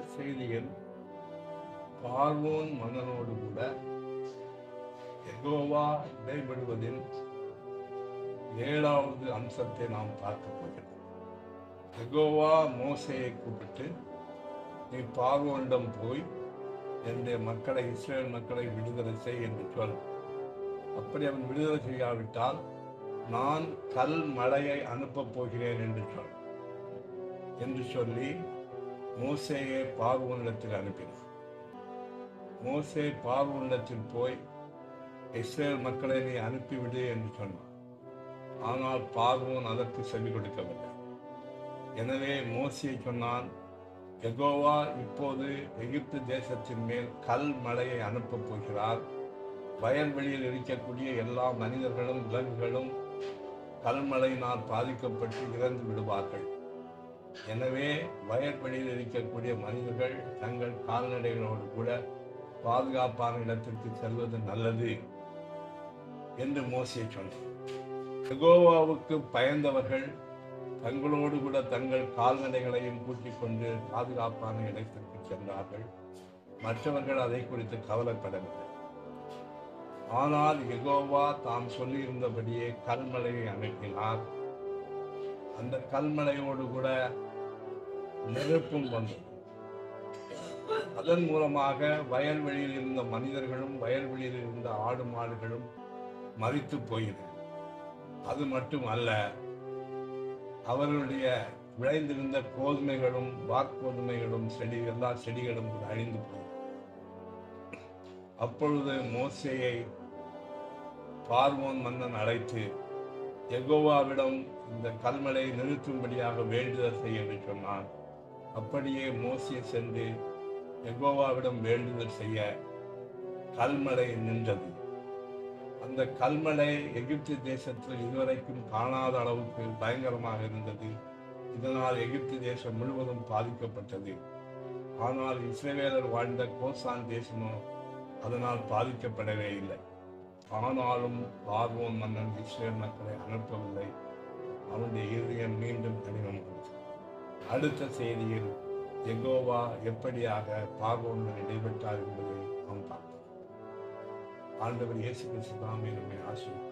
செய்தியில் பார்வோன் மகனோடு கூட எகோவா இடைபடுவதின் ஏழாவது அம்சத்தை நாம் பார்க்க போகிறோம். எகோவா மோசையை கூப்பிட்டு நீ பார்வோனிடம் போய் என்னுடைய மக்களை இஸ்ரேல் மக்களை விடுதலை செய் என்று சொல். அப்படி அவன் விடுதலை செய்யாவிட்டால் நான் கல் மழையை அனுப்பப் போகிறேன் என்று சொல். என்று சொல்லி மோசேயை பார்வோனிடத்தில் அனுப்பினார். மோசே பார்வோனிடத்தில் போய் இஸ்ரேல் மக்களை நீ அனுப்பிவிடு என்று சொன்னார். ஆனால் பார்வோன் அதற்கு செவி கொடுக்கவில்லை. எனவே மோசியை சொன்னான் எகோவா இப்போது எகிப்து தேசத்தின் மேல் கல் மலையை அனுப்பப் போகிறார். வயல்வெளியில் இருக்கக்கூடிய எல்லா மனிதர்களும் விலங்குகளும் கல்மழையினால் பாதிக்கப்பட்டு இறந்து விடுவார்கள். எனவே வயல்வெளியில் இருக்கக்கூடிய மனிதர்கள் தங்கள் கால்நடைகளோடு கூட பாதுகாப்பான இடத்திற்கு செல்வது நல்லது என்று மோசியை சொன்னார். எகோவாவுக்கு பயந்தவர்கள் தங்களோடு கூட தங்கள் கால்நடைகளையும் கூட்டிக் கொண்டு பாதுகாப்பான இடத்திற்கு சென்றார்கள். மற்றவர்கள் அதை குறித்து கவலைப்படவில்லை. ஆனால் எகோவா தாம் சொல்லியிருந்தபடியே கல்மலையை அனுப்பினார் அந்த கல்மலையோடு கூட நெருப்பும் வந்தது அதன் மூலமாக வயல்வெளியில் இருந்த மனிதர்களும் வயல்வெளியில் இருந்த ஆடு மாடுகளும் மறித்து போயின. அது மட்டும் அல்ல அவர்களுடைய விளைந்திருந்த கோதுமைகளும் வாக்கோதுமைகளும் செடி எல்லா செடிகளும் அழிந்து போயின. அப்பொழுது மோசையை பார்வோன் மன்னன் அழைத்து எகோவாவிடம் இந்த கல்மலை நிறுத்தும்படியாக வேண்டுதல் செய்ய சொன்னான். அப்படியே மோசிய சென்று எகோவாவிடம் வேண்டுதல் செய்ய கல்மலை நின்றது. அந்த கல்மலை எகிப்து தேசத்தில் இதுவரைக்கும் காணாத அளவுக்கு பயங்கரமாக இருந்தது. இதனால் எகிப்து தேசம் முழுவதும் பாதிக்கப்பட்டது. ஆனால் இஸ்ரேவேலர் வாழ்ந்த கோசான் தேசமோ அதனால் பாதிக்கப்படவே இல்லை. ஆனாலும் பார்வோன் மன்னன் இஸ்ரேல் மக்களை அனுப்பவில்லை. அவனுடைய இருதயம் மீண்டும் அடுத்த செய்தியில் எகோவா எப்படியாக பார்வோனுடன் இடைபெற்றார் என்பதை நாம் பார்த்தோம் ஆண்டவர் இயேசு கிறிஸ்து நம்மை ஆசிரியர்